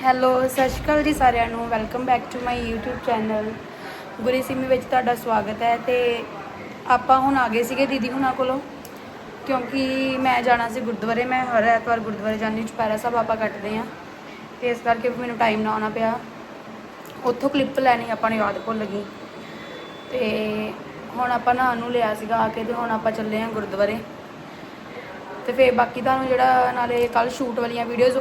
Hello, ਸਤਿ ਸ਼੍ਰੀ ਅਕਾਲ ਜੀ ਸਾਰਿਆਂ ਨੂੰ। Welcome back to my YouTube channel Guri Simi ਵਿੱਚ ਤੁਹਾਡਾ ਸਵਾਗਤ ਹੈ ਤੇ ਆਪਾਂ ਹੁਣ ਆ ਗਏ ਸੀਗੇ ਦੀਦੀ ਹੁਣਾਂ ਕੋਲੋਂ, ਕਿਉਂਕਿ ਮੈਂ ਜਾਣਾ ਸੀ ਗੁਰਦੁਆਰੇ। ਮੈਂ ਹਰ ਐਤਵਾਰ ਗੁਰਦੁਆਰੇ ਜਾਂਦੀ ਚੁਪਹਿਰਾ ਸਾਹਿਬ ਆਪਾਂ ਕੱਟਦੇ ਆ ਤੇ ਇਸ ਕਰਕੇ ਮੈਨੂੰ ਟਾਈਮ ਨਾ ਆਉਣਾ ਪਿਆ। ਉੱਥੋਂ ਕਲਿੱਪ ਲੈਣੀ ਆਪਾਂ ਨੂੰ ਯਾਦ ਭੁੱਲ ਗਈ। ਤੇ ਹੁਣ ਆਪਾਂ ਨਹਾਉਣ ਨੂੰ ਲਿਆ ਸੀਗਾ ਆ ਕੇ ਤੇ ਹੁਣ ਆਪਾਂ ਚੱਲੇ ਆ ਗੁਰਦੁਆਰੇ। ਤੇ ਫੇਰ ਬਾਕੀ ਤੁਹਾਨੂੰ ਜਿਹੜਾ ਨਾਲੇ ਕੱਲ ਸ਼ੂਟ ਵਾਲੀਆਂ ਵੀਡੀਓਜ਼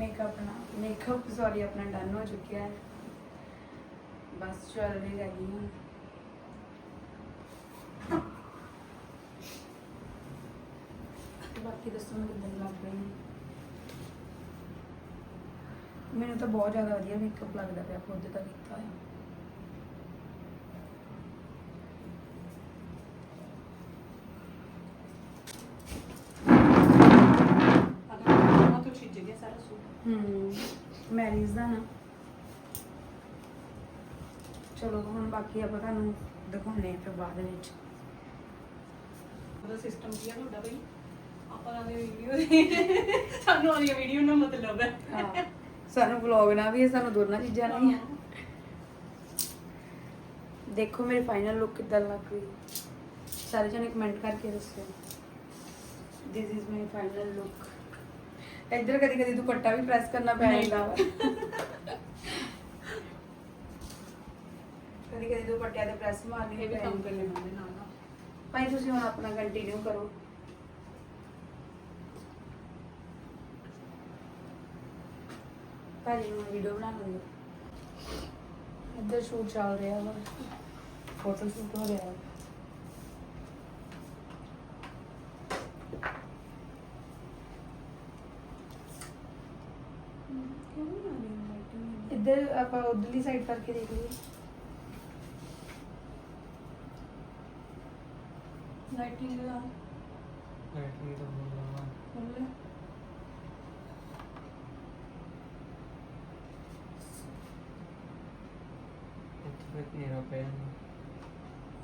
ਮੇਕਅਪ ਨਾ ਮੇਕਅਪ ਸੌਰੀ ਆਪਣਾ ਡਨ ਹੋ ਚੁੱਕਿਆ ਹੈ। ਬਸ ਚੱਲ ਰਹੀ ਰਹਿ ਗਈ ਬਾਕੀ ਦੱਸੋ ਮੈਨੂੰ ਕਿੱਦਾਂ ਲੱਗ ਰਹੀ ਹੈ। ਮੈਨੂੰ ਤਾਂ ਬਹੁਤ ਜ਼ਿਆਦਾ ਵਧੀਆ ਮੇਕਅਪ ਲੱਗਦਾ ਪਿਆ, ਖੁਦ ਦਾ ਕੀਤਾ ਹੋਇਆ ਅਗਰ ਤੋਂ ਛਿੱਜ ਗਿਆ ਸਾਰਾ ਸੂਟ ਹੂੰ ਮੈਰਿਜ ਦਾ ਨਾ। ਚਲੋ ਹੁਣ ਬਾਕੀ ਆਪਾਂ ਤੁਹਾਨੂੰ ਦਿਖਾਉਣੇ ਆ ਫਿਰ ਬਾਅਦ ਵਿੱਚ। ਉਹਦਾ ਸਿਸਟਮ ਕੀ ਆ ਤੁਹਾਡਾ ਬਈ? ਆਪਾਂ ਨੇ ਵੀਡੀਓ ਸਾਨੂੰ ਵਾਲੀ ਵੀਡੀਓ ਨਾਲ ਮਤਲਬ ਹੈ। ਹਾਂ। ਸਾਨੂੰ ਵਲੌਗ ਨਾ ਵੀ ਹੈ, ਸਾਨੂੰ ਦੋਨਾਂ ਚੀਜ਼ਾਂ ਨਹੀਂ ਆ ਦੇਖੋ ਮੇਰੀ ਫਾਈਨਲ ਲੁੱਕ ਕਿੱਦਾਂ ਲੱਗ ਰਹੀ ਸਾਰੇ ਜਣੇ ਕਮੈਂਟ ਕਰਕੇ ਦੱਸਿਓ this is my final look ਇੱਧਰ ਕਦੀ ਕਦੀ ਦੁਪੱਟਾ ਵੀ ਪ੍ਰੈਸ ਕਰਨਾ ਪੈ ਨਹੀਂ। ਜਾਂਦਾ ਵਾ। ਕਦੀ ਕਦੀ ਦੁਪੱਟਿਆਂ ਤੇ ਪ੍ਰੈਸ ਮਾਰਨੀ ਇਹ ਵੀ ਪੈ ਕੰਮ ਜਾਂਦੀ। ਕਰਨੇ ਪੈਂਦੇ ਨਾਲ ਨਾਲ। ਭਾਈ ਤੁਸੀਂ ਹੁਣ ਆਪਣਾ ਕੰਟੀਨਿਊ ਕਰੋ। ਭਾਜੀ ਨੂੰ ਵੀਡੀਓ ਬਣਾ ਲਵਾਂਗੇ ਇੱਧਰ ਸ਼ੂਟ ਚੱਲ ਰਿਹਾ ਵਾ। ਫੋਟੋ ਸ਼ੂਟ ਹੋ ਰਿਹਾ ਵਾ। ਇੱਧਰ ਆਪਾਂ ਉਧਰਲੀ ਸਾਈਡ ਕਰਕੇ ਦੇਖ ਲਈਏ। ਲਾਈਟਿੰਗ ਦਾ। ਬੈਟਰੀ ਤਾਂ ਬੋਲਣਾ। ਖੋਲ ਇੱਥੇ ਤੱਕ ਨੇਰਾ ਪਿਆ ਨਾ।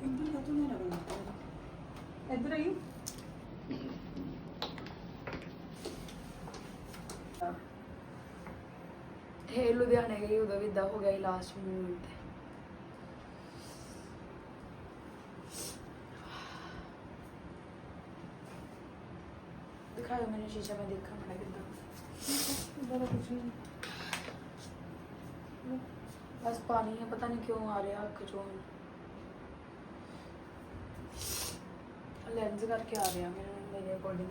ਇੱਧਰ ਕਾ ਤੂੰ ਮੇਰਾ ਬਣਾ ਇੱਧਰ ਆਈ। ਇਹ ਲੁਧਿਆਣੇ ਗਈ ਉਦੋਂ ਵੀ ਇਦਾਂ ਹੋ ਗਿਆ ਲਾਸਟ ਮੂਮੈਂਟ ਤੇ ਦਿਖਾਓ ਮੈਨੂੰ ਸ਼ੀਸ਼ਾ ਮੈਂ ਦੇਖਾਂ ਬੜਾ ਕਿੱਦਾਂ। ਇੱਧਰ ਕੁਝ ਨਹੀਂ। ਬਸ ਪਾਣੀ ਹੈ ਪਤਾ ਨਹੀਂ ਕਿਉਂ ਆ ਰਿਹਾ ਅੱਖ ਚੋਂ। ਲੈਂਸ ਕਰਕੇ ਆ ਰਿਹਾ ਮੇਰੇ ਮੇਰੇ ਅਕੋਰਡਿੰਗ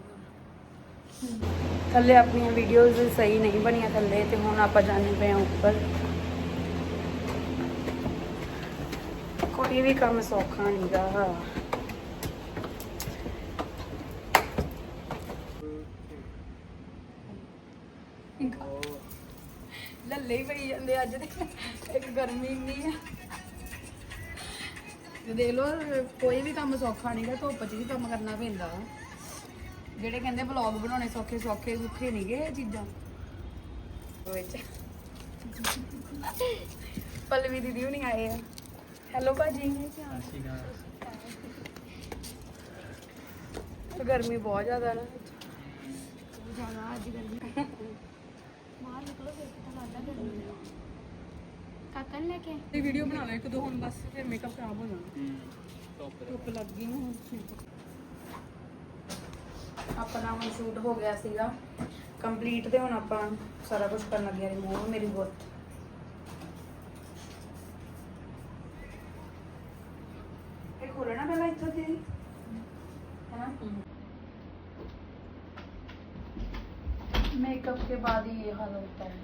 ਥੱਲੇ ਆਪਣੀਆਂ ਵੀਡੀਓਜ਼ ਸਹੀ ਨਹੀਂ ਬਣੀਆਂ ਥੱਲੇ ਤੇ ਹੁਣ ਆਪਾਂ ਜਾਣੇ ਪਏ ਹਾਂ ਉੱਪਰ। ਕੋਈ ਵੀ ਕੰਮ ਸੌਖਾ ਨਹੀਂਗਾ। ਲੱਲੇ ਹੀ ਪਈ ਜਾਂਦੇ ਅੱਜ ਦੇ ਇੱਕ ਗਰਮੀ ਇੰਨੀ ਆ। ਤੇ ਦੇਖ ਲਓ, ਕੋਈ ਵੀ ਕੰਮ ਸੌਖਾ ਨਹੀਂਗਾ, ਧੁੱਪ 'ਚ ਵੀ ਕੰਮ ਕਰਨਾ ਪੈਂਦਾ। ਜਿਹੜੇ ਕਹਿੰਦੇ ਵਲੌਗ ਬਣਾਉਣੇ ਸੌਖੇ ਸੌਖੇ ਸੁੱਖੇ ਨਹੀਂਗੇ ਇਹ ਚੀਜ਼ਾਂ। ਵਿੱਚ। ਪਲਵੀ ਦੀਦੀ ਹੁਣੀ ਆਏ ਆ। ਹੈਲੋ ਭਾਜੀ। ਸੀਗਾ ਤੇ ਗਰਮੀ ਬਹੁਤ ਜ਼ਿਆਦਾ ਨਾ। ਜ਼ਿਆਦਾ ਅੱਜ ਗਰਮੀ। ਬਾਹਰ ਨਿਕਲੋ ਫਿਰ ਪਤਾ ਲੱਗਦਾ ਗਰਮੀ। ਦਾ ਕਾਕਾ ਨੂੰ ਲੈ ਕੇ ਇਹ ਵੀਡੀਓ ਬਣਾ ਲੈ ਇੱਕ ਦੋ ਹੁਣ ਬਸ ਫਿਰ ਮੇਕਅਪ ਖਰਾਬ ਹੋ ਜਾਣਾ। ਹੂੰ ਟੌਪ ਧੁੱਪ ਲੱਗ ਗਈ ਨਾ ਹੁਣ। ਆਪਣਾ ਹੁਣ ਸ਼ੂਟ ਹੋ ਗਿਆ ਸੀਗਾ ਕੰਪਲੀਟ ਤੇ ਹੁਣ ਆਪਾਂ ਸਾਰਾ ਕੁਝ ਕਰਨ ਲੱਗੇ ਰਿਮੂਵ ਮੇਰੀ ਗੁੱਤ ਇਹ ਖੋਲਣਾ ਪਹਿਲਾਂ ਇੱਥੋਂ ਦੀ है ना मेकअप के बाद ही ये हाल होता है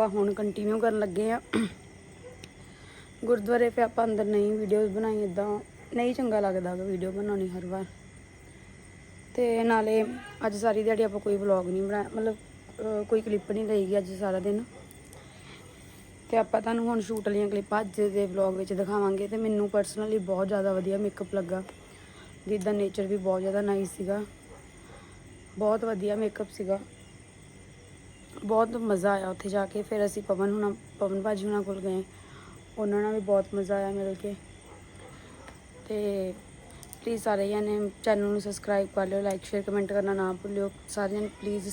ਆਪਾਂ ਹੁਣ ਕੰਟੀਨਿਊ ਕਰਨ ਲੱਗੇ ਆ ਗੁਰਦੁਆਰੇ ਫੇ ਆਪਾਂ ਅੰਦਰ ਨਹੀਂ ਵੀਡੀਓਜ਼ ਬਣਾਈ ਇਦਾਂ ਨਹੀਂ ਚੰਗਾ ਲੱਗਦਾ ਵੀਡੀਓ ਬਣਾਉਣੀ ਹਰ ਵਾਰ। ਤੇ ਨਾਲੇ ਅੱਜ ਸਾਰੀ ਦਿਹਾੜੀ ਆਪਾਂ ਕੋਈ ਵਲੌਗ ਨਹੀਂ ਬਣਾਇਆ ਮਤਲਬ ਕੋਈ ਕਲਿੱਪ ਨਹੀਂ ਲਈਗੀ ਅੱਜ ਸਾਰਾ ਦਿਨ। ਤੇ ਆਪਾਂ ਤੁਹਾਨੂੰ ਹੁਣ ਸ਼ੂਟ ਵਾਲੀਆਂ ਕਲਿੱਪਾਂ ਅੱਜ ਦੇ ਵਲੌਗ ਵਿੱਚ ਦਿਖਾਵਾਂਗੇ ਤੇ ਮੈਨੂੰ ਪਰਸਨਲੀ ਬਹੁਤ ਜ਼ਿਆਦਾ ਵਧੀਆ ਮੇਕਅਪ ਲੱਗਾ। ਜਿੱਦਾਂ ਨੇਚਰ ਵੀ ਬਹੁਤ ਜ਼ਿਆਦਾ ਨਾਈਸ ਸੀਗਾ। ਬਹੁਤ ਵਧੀਆ ਮੇਕਅਪ ਸੀਗਾ। ਬਹੁਤ ਮਜ਼ਾ ਆਇਆ ਉੱਥੇ ਜਾ ਕੇ। ਫਿਰ ਅਸੀਂ ਪਵਨ ਹੁਣਾ, ਪਵਨ ਭਾਜੀ ਹੁਣਾਂ ਕੋਲ ਗਏ। ਉਹਨਾਂ ਨਾਲ ਵੀ ਬਹੁਤ ਮਜ਼ਾ ਆਇਆ ਮਿਲ ਕੇ। ਤੇ ਪਲੀਜ਼ ਸਾਰੇ ਜਣੇ ਚੈਨਲ ਨੂੰ ਸਬਸਕ੍ਰਾਈਬ ਕਰ ਲਿਓ ਲਾਈਕ ਸ਼ੇਅਰ ਕਮੈਂਟ ਕਰਨਾ ਨਾ ਭੁੱਲਿਓ। ਸਾਰਿਆਂ ਨੂੰ ਪਲੀਜ਼